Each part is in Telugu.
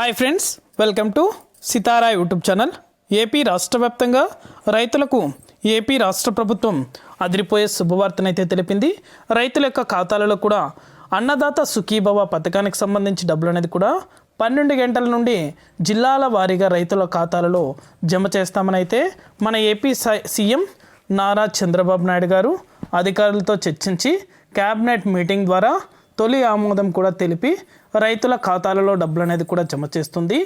Hi friends welcome to Sitara YouTube channel AP రాష్ట్ర వ్యాప్తంగా రైతులకు ఏపీ రాష్ట్ర ప్రభుత్వం అదిరిపోయే శుభవార్తనైతే తెలిపింది. రైతుల యొక్క ఖాతాలలో కూడా అన్నదాత సుఖీభవ పథకానికి సంబంధించి డబ్బులు అనేది కూడా పన్నెండు గంటల నుండి జిల్లాల వారీగా రైతుల ఖాతాలలో జమ చేస్తామని అయితే మన ఏపీ సై- సీఎం నారా చంద్రబాబు నాయుడు గారు అధికారులతో చర్చించి క్యాబినెట్ మీటింగ్ ద్వారా తొలి ఆమోదం కూడా తెలిపి రైతుల ఖాతాలలో డబ్బులు అనేది కూడా జమ చేస్తుంది.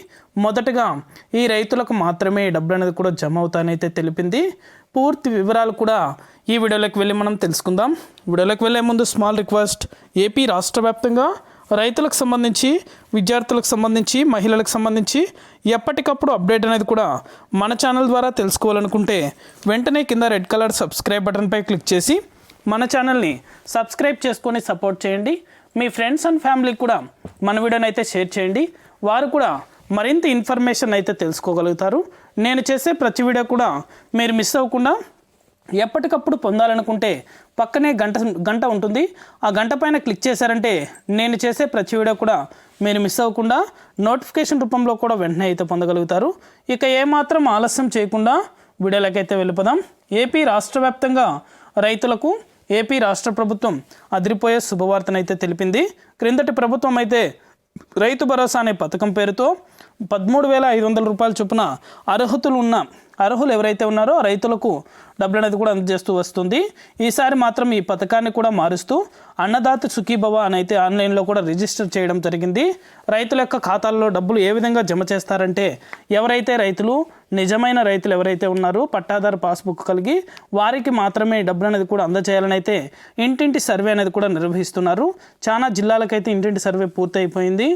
మొదటగా ఈ రైతులకు మాత్రమే డబ్బులు అనేది కూడా జమ అవుతానైతే తెలిపింది. పూర్తి వివరాలు కూడా ఈ వీడియోలోకి వెళ్ళి మనం తెలుసుకుందాం. వీడియోలోకి వెళ్ళే ముందు స్మాల్ రిక్వెస్ట్ ఏపీ రాష్ట్ర వ్యాప్తంగా రైతులకు సంబంధించి విద్యార్థులకు సంబంధించి మహిళలకు సంబంధించి ఎప్పటికప్పుడు అప్డేట్ అనేది కూడా మన ఛానల్ ద్వారా తెలుసుకోవాలనుకుంటే వెంటనే కింద రెడ్ కలర్ సబ్స్క్రైబ్ బటన్పై క్లిక్ చేసి మన ఛానల్ని సబ్స్క్రైబ్ చేసుకొని సపోర్ట్ చేయండి. మీ ఫ్రెండ్స్ అండ్ ఫ్యామిలీకి కూడా మన వీడియోని అయితే షేర్ చేయండి. వారు కూడా మరింత ఇన్ఫర్మేషన్ అయితే తెలుసుకోగలుగుతారు. నేను చేసే ప్రతి వీడియో కూడా మీరు మిస్ అవ్వకుండా ఎప్పటికప్పుడు పొందాలనుకుంటే పక్కనే గంట గంట ఉంటుంది. ఆ గంట పైన క్లిక్ చేశారంటే నేను చేసే ప్రతి వీడియో కూడా మీరు మిస్ అవ్వకుండా నోటిఫికేషన్ రూపంలో కూడా వెంటనే అయితే పొందగలుగుతారు. ఇక ఏమాత్రం ఆలస్యం చేయకుండా వీడియోలకైతే వెళ్ళిపోదాం. ఏపీ రాష్ట్ర వ్యాప్తంగా రైతులకు ఏపీ రాష్ట్ర ప్రభుత్వం అదిరిపోయే శుభవార్తనైతే తెలిపింది. క్రిందటి ప్రభుత్వం అయితే రైతు భరోసా అనే పథకం పేరుతో పదమూడు వేల ఐదు వందల రూపాయల చొప్పున అర్హతలు ఉన్న అర్హులు ఎవరైతే ఉన్నారో రైతులకు డబ్బులు అనేది కూడా అందజేస్తూ వస్తుంది. ఈసారి మాత్రం ఈ పథకాన్ని కూడా మారుస్తూ అన్నదాత సుఖీభవ అని అయితే ఆన్లైన్లో కూడా రిజిస్టర్ చేయడం జరిగింది. రైతుల యొక్క ఖాతాల్లో డబ్బులు ఏ విధంగా జమ చేస్తారంటే ఎవరైతే రైతులు నిజమైన రైతులు ఎవరైతే ఉన్నారో పట్టాదారు పాస్బుక్ కలిగి వారికి మాత్రమే డబ్బులు అనేది కూడా అందజేయాలని అయితే ఇంటింటి సర్వే అనేది కూడా నిర్వహిస్తున్నారు. చాలా జిల్లాలకైతే ఇంటింటి సర్వే పూర్తయిపోయింది.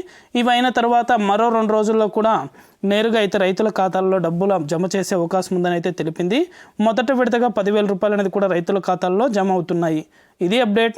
ఇవైన తర్వాత మరో రెండు రోజుల్లో కూడా నేరుగా అయితే రైతుల ఖాతాల్లో డబ్బులు జమ చేసే అవకాశం ఉందని అయితే తెలిపింది. మొదట విడతగా పదివేల రూపాయలు అనేది కూడా రైతుల ఖాతాల్లో జమ అవుతున్నాయి. ఇది అప్డేట్.